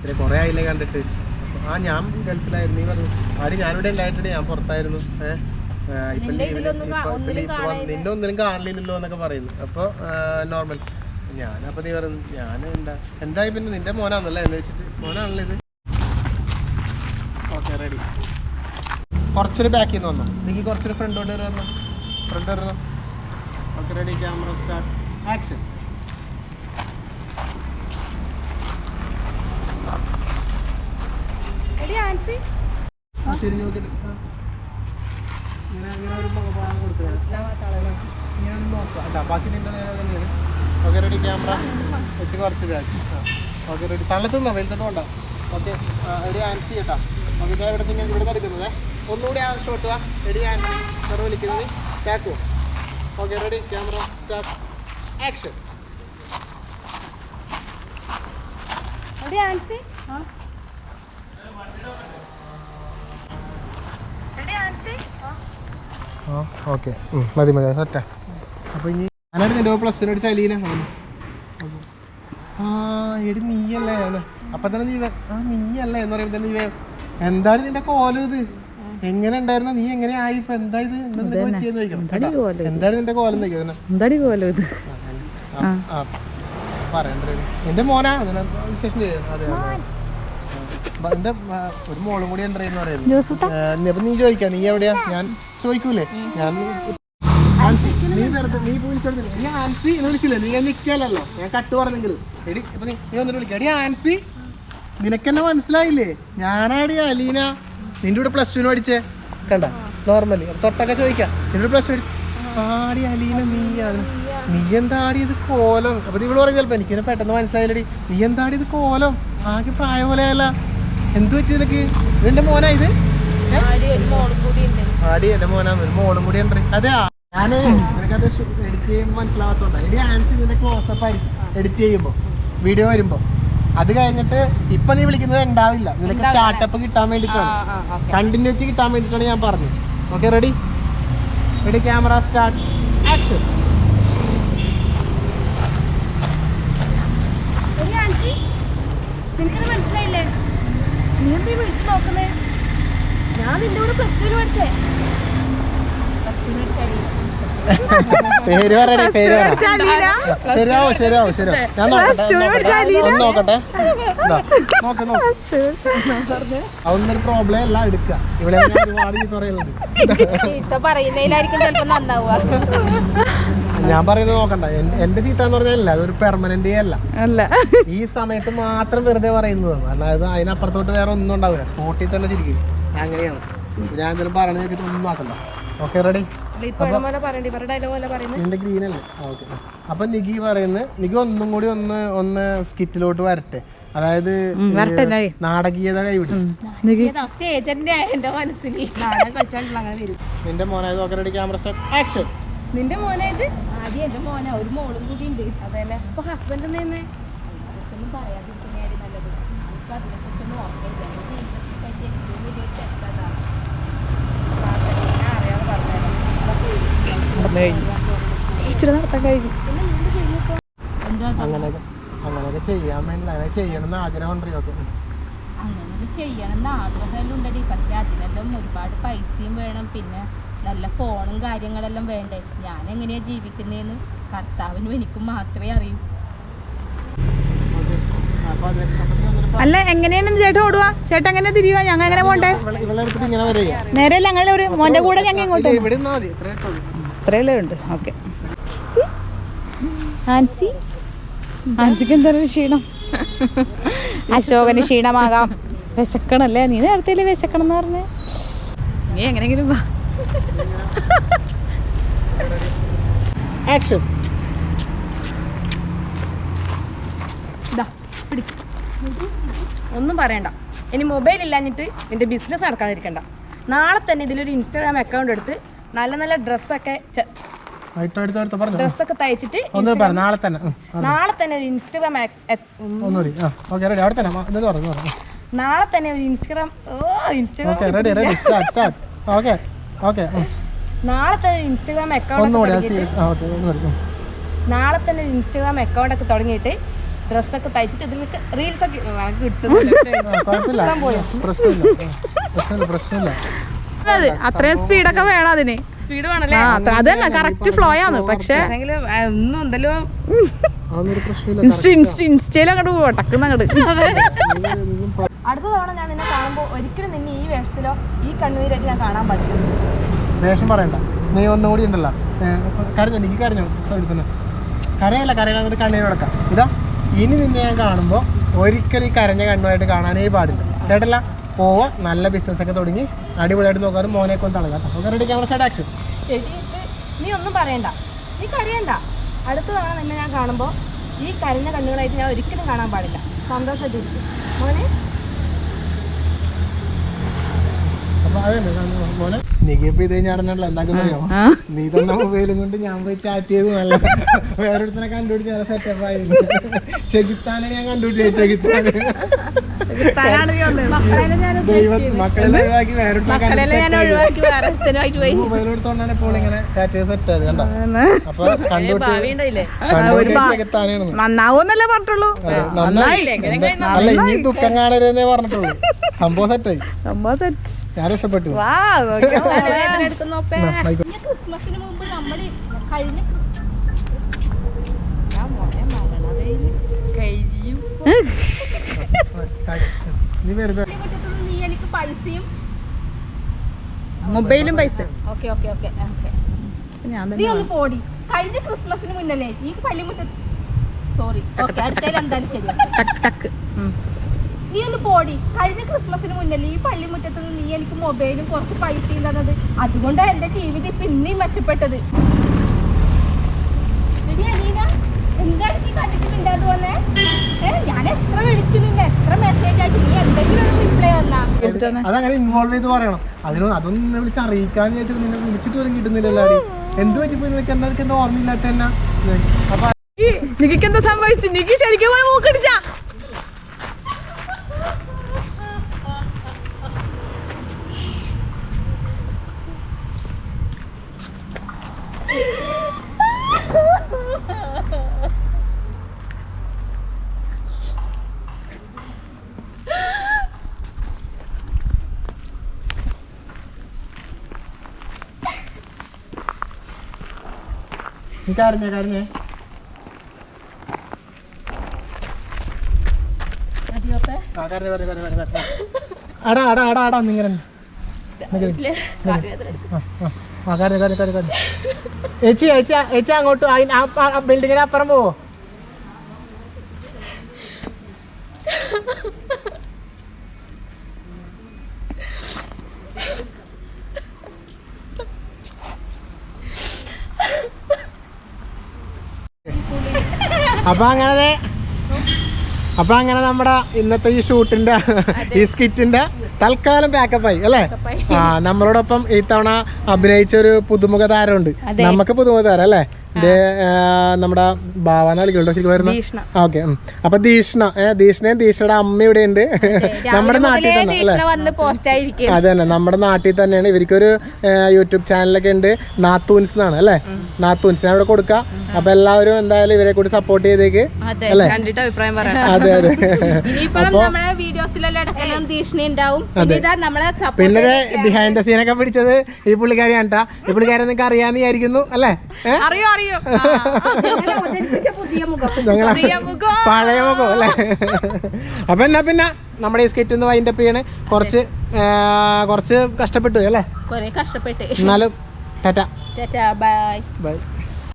പിന്നെ കുറെ ആയില്ലേ കണ്ടിട്ട്? ആ ഞാൻ ഗൾഫിലായിരുന്നു. നീ പറഞ്ഞു ആടി ഞാനിവിടെ ഇല്ലായിട്ടുണ്ട് ഞാൻ പുറത്തായിരുന്നു. ഏഹ് ഇപ്പൊ നിന്നെ ലീവിൽ ഒന്നിലും ഒന്നിനും കാണില്ലല്ലോ എന്നൊക്കെ പറയുന്നു. അപ്പൊ നോർമൽ ഞാനപ്പൊ നീ പറഞ്ഞു ഞാൻ എന്താ എന്തായി പിന്നെ നിന്റെ മോനാന്നല്ലേ എന്ന് വെച്ചിട്ട്. മോനാണല്ലോ ഇത്. ഓക്കെ റെഡി കുറച്ചൊരു ബാക്കിൽ നിന്ന് വന്നോ? എനിക്ക് കുറച്ചൊരു ഫ്രണ്ടോട്ട് വന്നു ഫ്രണ്ട് വരുന്നു okay ready camera start action എടി ആൻസി. തിരിഞ്ഞു നോക്കിയിട്ട്. ആ. ഇങ്ങനെ ഇങ്ങനെ ഒരു ഭാഗം കൊടുത്തു ഇങ്ങനെ അല്ല ബാക്കി നിന്റെ നേരെ തന്നെയാണ് ഓക്കെ റെഡി ക്യാമറ വെച്ച് കുറച്ച് ബാക്കി ഓക്കെ റെഡി തള്ളത്തുന്നോ വലുതോട്ട് ഓക്കെ റെഡി ആൻസി കേട്ടാ. ഓക്കെ ഇതാ ഇവിടെ തന്നെ ഇവിടെ എടുക്കുന്നത്. ഒന്നുകൂടി ആ ഷോട്ട് വാ റെഡി ആൻസി. സാർ വിളിക്കുന്നത് സ്റ്റാക്കോ okay ready camera start action ready Ancy. ആ. ഓക്കെ. മതി മതി സെറ്റാ അപ്പോൾ ഇനി ഞാനടുത്ത് നിന്റെ പ്ലസ് ടു അടിച്ച അലീന. ആ എടി നീയല്ലേ അവന്. അപ്പം തന്നെ നീ ആ നീയല്ലേ എന്ന് പറയുമ്പോൾ തന്നെ നീ എന്താണ് നിന്റെ കോലം ഇത്? എങ്ങനെ ഉണ്ടായിരുന്നു? നീ എങ്ങനെ ആയി? ഇപ്പൊ എന്താ ഇത്? പറ്റിയെന്ന് ചോദിക്കണം? എന്താണ് നിന്റെ കോലം ഇത്? പറയണ്ടേ. എന്റെ മോനാ? അതിനെ വിശേഷം ചെയ്യുന്നു അതെ എന്റെ ഒരു മോളും കൂടി ഉണ്ട് എന്ന് പറയുന്നത് അപ്പൊ നീ ചോദിക്കാം നീ എവിടെയാ? ഞാൻ ചോദിക്കൂലേ? ഞാൻ നീ വെറുതെ നീ പോയി വിളിച്ചോണ്ടില്ല നീ ആൻസി എന്ന് വിളിച്ചില്ലേ? നീ ഞാൻ കട്ട് പറഞ്ഞെങ്കിലും. എടി ഇപ്പൊ നീ നീ വന്നിട്ട് വിളിക്കാം. എടി ആൻസി നിനക്കെന്നെ മനസ്സിലായില്ലേ? ഞാനാടി അലീന. നിന്റെ കൂടെ പ്ലസ് ടുവിന് പഠിച്ചേ. കണ്ട നോർമലി തൊട്ടൊക്കെ ചോദിക്കാം. നിന്റെ പ്ലസ് ടു ആടി അലീന നീയാണ് നീ എന്താടി ഇത് കോലം? അപ്പൊ നീ ഇവിടെ പറയും ചിലപ്പോ എനിക്ക് പെട്ടെന്ന് മനസ്സിലായില്ലടി. നീ എന്താടി ഇത് കോലം? ആകെ പ്രായ പോലെയല്ല എന്ത് പറ്റി നിനക്ക്? ഇതിന്റെ മോനാ ഇത്? ആടി എന്റെ മോനാന്ന് ഒരു മോളും കൂടി ഉണ്ട്. അതെ ഞാനേ നിനക്കത് എഡിറ്റ് ചെയ്യുമ്പോൾ മനസ്സിലാവാത്തോണ്ടാ. എടി ആൻസി നിന്റെ ക്ലോസപ്പ് ആയിരിക്കും. എഡിറ്റ് ചെയ്യുമ്പോ വീഡിയോ വരുമ്പോ. അത് കഴിഞ്ഞിട്ട് ഇപ്പൊ നീ വിളിക്കുന്നത് ഉണ്ടാവില്ല. നിനക്ക് സ്റ്റാർട്ടപ്പ് കിട്ടാൻ വേണ്ടിട്ടാണ്. കണ്ടിന്യൂറ്റി കിട്ടാൻ വേണ്ടിട്ടാണ് ഞാൻ പറഞ്ഞത്. Okay ready ready camera start action എടി ആൻസി നിനക്കത് മനസ്സിലായില്ലേ? നീ എന്തീ വിളിച്ചു നോക്കുന്നേ? ഞാൻ നിന്റെ കൂടെ പ്ലസ് ടുവിൽ പഠിച്ചേ. പേര് പറയണേ പേര് പറ. ശരിയാവോ ശരിയാവോ ശരിയാവോ. ഞാൻ നോക്കട്ടെ നോക്കട്ടെ. ഇതാ, നോക്ക് നോക്ക്. അതൊന്നൊരു പ്രോബ്ലം അല്ല എടുക്കുക ഇവിടെ ഒരുപാട് പറയുന്നതിലായിരിക്കും ചിലപ്പോ നന്നാവുക. ഞാൻ പറയുന്നത് നോക്കണ്ട. എന്റെ ചീത്ത എന്ന് പറഞ്ഞാൽ അതൊരു പെർമനന്റ് അല്ല. അല്ല. ഈ സമയത്ത് മാത്രം വെറുതെ പറയുന്നതാണ് അതായത് അതിനപ്പുറത്തോട്ട് വേറെ ഒന്നും ഉണ്ടാവില്ല. സ്പോട്ടിൽ തന്നെ ചിരിക്കും. അങ്ങനെയാണ്. ഞാൻ എന്തെങ്കിലും പറയണത് വെച്ചിട്ട് ഒന്നും നോക്കണ്ട ഓക്കെ റെഡി പറയുന്നത് നിന്റെ ഗ്രീൻ അല്ലേ? ഓക്കെ അപ്പൊ നിഗി പറയുന്നത് നിഗി ഒന്നും കൂടി ഒന്ന് ഒന്ന് സ്കിറ്റിലോട്ട് വരട്ടെ. അതായത്. നാടകീയത കൈവിടും. സ്റ്റേജന്റെ എന്റെ നിന്റെ മോനായത് okay ready camera set action നിന്റെ മോനായിട്ട് ആദ്യം എന്റെ മോനെ ഒരു മോളും കൂടി ഉണ്ട്. അതല്ലേ അപ്പൊ ഹസ്ബൻഡ് തന്നെ അതൊന്നും പറയാതിരിക്കുന്നതായിരുന്നു നല്ലത്. നമുക്ക് അതിനെക്കുറിച്ചൊന്നും ഓർമ്മയില്ല. എന്റെ ജീവിതത്തെ പറ്റി ഏറ്റവും വലിയ അങ്ങനെയൊക്കെ അങ്ങനെയൊക്കെ ചെയ്യാൻ വേണ്ടി അങ്ങനെ ചെയ്യണം എന്ന് ആഗ്രഹം ഉണ്ട് ഓക്കെ അങ്ങനെ ചെയ്യണം എന്ന് ആഗ്രഹമെല്ലാം ഉണ്ടടി. പക്ഷെ അതിനെല്ലാം ഒരുപാട് പൈസയും വേണം. പിന്നെ നല്ല ഫോണും കാര്യങ്ങളെല്ലാം വേണ്ടേ? ഞാൻ എങ്ങനെയാ ജീവിക്കുന്നതെന്ന് കർത്താവിനും എനിക്കും മാത്രമേ അറിയൂ. അല്ല എങ്ങനെയാണ് ചേട്ടൻ ഓടുക ചേട്ടൻ എങ്ങനെ തിരിയുക ഞങ്ങൾ എങ്ങനെ പോണ്ടേ? നേരെ അങ്ങനെ ഒരു മോന്റെ കൂടെ ഞങ്ങൾ ഇങ്ങോട്ട്. ഇത്രയല്ലേ ഉണ്ട് ഓക്കെ. ആൻസി? ആൻസിക്ക് എന്താണ് ക്ഷീണം? അശോകന് ക്ഷീണമാകാം. വിശക്കണല്ലേ? നീ നേരത്തെ വിശക്കണം എന്ന് പറഞ്ഞേ? നീ എങ്ങനെങ്കിലും ആക്ഷൻ ഒന്നും പറയണ്ട. ഇനി മൊബൈൽ ഇല്ലാഞ്ഞിട്ട് നിന്റെ ബിസിനസ് നടക്കാതിരിക്കണ്ട. നാളെ തന്നെ ഇതിലൊരു ഇൻസ്റ്റാഗ്രാം അക്കൗണ്ട് എടുത്ത് നല്ല നല്ല ഡ്രസ്സൊക്കെ ഡ്രസ്സൊക്കെ തയ്ച്ചിട്ട് ഒന്ന് പറ നാളെ തന്നെ. നാളെ തന്നെ ഒരു ഇൻസ്റ്റാഗ്രാം നാളെ തന്നെ ഒരു ഇൻസ്റ്റാഗ്രാം ഓ Instagram okay ready ready start start okay okay നാളെ തന്നെ ഇൻസ്റ്റാഗ്രാം അക്കൗണ്ട്. നാളെ തന്നെ ഒരു ഇൻസ്റ്റാഗ്രാം അക്കൗണ്ട് ഒക്കെ തുടങ്ങിയിട്ട് ഡ്രസ്സൊക്കെ തയ്ച്ചിട്ട് ഇതിനൊക്കെ റീൽസ് ഒക്കെ അതെ അത്രയും സ്പീഡൊക്കെ വേണം അതിന്. സ്പീഡ് വേണല്ലേ? ആ അത്ര- അത് തന്നെ കറക്റ്റ് ഫ്ലോ ആണ് പക്ഷെ ഒന്നും എന്തല്ലോ ഇൻസ്റ്റയിൽ അങ്ങോട്ട് പോട്ടക്കുന്ന അങ്ങോട്ട് അടുത്ത തവണ ഞാൻ നിന്നെ കാണുമ്പോൾ ഒരിക്കലും നിന്നെ ഈ വേഷത്തിലോ ഈ കണ്ണുനീരായിട്ട് ഞാൻ കാണാൻ പാടില്ല വേഷം പറയണ്ട. നീ ഒന്നുകൂടി ഉണ്ടല്ല. കരഞ്ഞോ? എനിക്ക് കരഞ്ഞോ? എടുത്തന്നെ കരയല്ല കരയില്ല എന്നിട്ട് കണ്ണീര് കിടക്കാം ഇതാ ഇനി നിന്നെ ഞാൻ കാണുമ്പോൾ ഒരിക്കലും ഈ കരഞ്ഞ കണ്ണുമായിട്ട് കാണാനേ പാടില്ല. കേട്ടല്ല? പോവാ നല്ല ബിസിനസ് ഒക്കെ തുടങ്ങി. അടിപൊളിയായിട്ട് നോക്കാറ് മോനെ കൊണ്ട് തളകാം അപ്പോൾ റെഡി ക്യാമറ സ്റ്റാർട്ട് ആക്ഷൻ നീ ഒന്നും പറയണ്ട. നീ കരയണ്ട. അടുത്ത തവണ നിന്നെ ഞാൻ കാണുമ്പോൾ ഈ കരഞ്ഞ കണ്ണുകളായിട്ട് ഞാൻ ഒരിക്കലും കാണാൻ പാടില്ല. സന്തോഷമായിട്ടിരിക്കും. മോനെ നികിയപ്പോ ഇത് ഞാടനല്ലോ എന്താക്കുന്നറിയോ നീ തന്ന മൊബൈലും കൊണ്ട് ഞാൻ പോയി ചാറ്റ് ചെയ്ത് നല്ല വേറൊരുത്തനെ കണ്ടുപിടിച്ച് നല്ല സെറ്റപ്പ് ആയിരുന്നു ചെകുത്താനെ ഞാൻ കണ്ടുപിടിച്ചു ചെകുത്താനെ. മക്കളെല്ലാം ഞാൻ ഒഴിവാക്കി വേറെ പോയി. ഇപ്പോൾ ഇങ്ങനെ സെറ്റ് ആയത് കണ്ടോ? അപ്പൊ നന്നാവൂന്നല്ലേ പറഞ്ഞിട്ടുള്ളൂ. നന്നായി. അല്ല ഇനി ദുഃഖം കാണരുതെന്നേ പറഞ്ഞിട്ടുള്ളൂ. സംഭവം സെറ്റായി സംഭവം സെറ്റ് ഞാൻ രക്ഷപ്പെട്ടു. ക്രിസ്മസിന് മുമ്പ് നമ്മൾ കഴിഞ്ഞ കഴിയും. നീ എനിക്ക് പൈസയും മൊബൈലും പൈസ. Okay okay okay okay. നീ ഒന്ന് പോടി. കഴിഞ്ഞ ക്രിസ്മസിന് മുന്നല്ലേ? ഈ പള്ളിമുറ്റത്ത് സോറി ഓക്കെ എന്തായാലും ശരി. നീ ഒന്ന് പോടി. കഴിഞ്ഞ ക്രിസ്മസിന് മുന്നല്ലേ ഈ പള്ളിമുറ്റത്ത് നിന്ന് നീ എനിക്ക് മൊബൈലും കുറച്ച് പൈസയും തന്നത്. അതുകൊണ്ടാണ് എന്റെ ജീവിതം ഇപ്പൊ ഇനിയും മെച്ചപ്പെട്ടത്. ശരിയാ അലീന, എന്താണ് നീ കണ്ടിട്ട് മിണ്ടാതെ വന്നേ ഞാൻ എത്ര വിളിച്ചു നിന്നെ എത്ര മെസ്സേജ് അയച്ചു? നീ എന്തെങ്കിലും ഒരു റിപ്ലൈ തന്നാ? അതങ്ങനെ ഇൻവോൾവ് ചെയ്ത് പറയണം. അതിനോ അതൊന്നും നിന്നെ വിളിച്ച് അറിയിക്കാന്ന് വിചാരിച്ചിട്ട് നിന്നെ വിളിച്ചിട്ട് പോലും കിട്ടുന്നില്ലല്ലോ അടി എന്ത് പറ്റിപ്പോയി? നിനക്ക് എന്താ നിനക്ക് എന്താ ഓർമ്മയില്ലാത്ത തന്നെ? അപ്പൊ ഈ നിക്ക് എന്താ സംഭവിച്ചു? നിക്ക് ശരിക്കും പോയി മൂക്കടിച്ചാ. നീ കരഞ്ഞേ കരഞ്ഞേ അടാ അടാ അടാ അടാ നീ കരഞ്ഞേ ഇല്ലേ? കാലുവേദന എടുക്കും. ആ, ആ, ആ കരഞ്ഞേ കരഞ്ഞേ കരഞ്ഞേ കരഞ്ഞേ. ഏച്ചി ഏച്ചി ഏച്ചി അങ്ങോട്ട് ആ ബിൽഡിങ്ങിന് അപ്പുറം പോവോ? അപ്പൊ അങ്ങനെ അപ്പൊ അങ്ങനെ നമ്മുടെ ഇന്നത്തെ ഈ ഷൂട്ടിന്റെ ഈ സ്കിറ്റിന്റെ തൽക്കാലം ബാക്കപ്പ് ആയി അല്ലേ? ആ നമ്മളോടൊപ്പം ഈ തവണ അഭിനയിച്ച ഒരു പുതുമുഖ താരമുണ്ട് നമുക്ക് പുതുമുഖ താരം അല്ലേ? നമ്മുടെ ഭാവന വരുന്ന ഓക്കെ അപ്പൊ ദീഷ്ണ ദീഷ്ണയും ദീഷ്ണയുടെ അമ്മ ഇവിടെ ഉണ്ട്. നമ്മുടെ നാട്ടിൽ തന്നെ അല്ലേ? അത് തന്നെ നമ്മുടെ നാട്ടിൽ തന്നെയാണ്. ഇവർക്കൊരു യൂട്യൂബ് ചാനലൊക്കെ ഉണ്ട്. നാത്തൂൻസ് എന്നാണ് അല്ലേ? നാത്തൂൻസ് ഞാൻ ഇവിടെ കൊടുക്കാം. അപ്പൊ എല്ലാവരും എന്തായാലും ഇവരെ കൂടി സപ്പോർട്ട് ചെയ്തേക്ക് അതെ അല്ലേ? അതെ അതെ. പിന്നെ ബിഹൈൻഡ് ദ സീനൊക്കെ പിടിച്ചത് ഈ പുള്ളിക്കാരിയാണ് കേട്ടാ ഈ പുള്ളിക്കാരെ നിങ്ങൾക്ക് അറിയാന്ന് വിചാരിക്കുന്നു അല്ലേ? അറിയോ അറിയോ. ഞങ്ങളെ പഴയ മുഖം അല്ലേ? അപ്പൊ എന്നാ പിന്നെ നമ്മുടെ ഈ സ്കിറ്റ് ഒന്ന് വൈൻഡപ്പ് ചെയ്യണേ. കുറച്ച് കുറച്ച് കഷ്ടപ്പെട്ടു അല്ലേ? കൊറേ കഷ്ടപ്പെട്ട്. എന്നാലും ടാറ്റ. Bye bye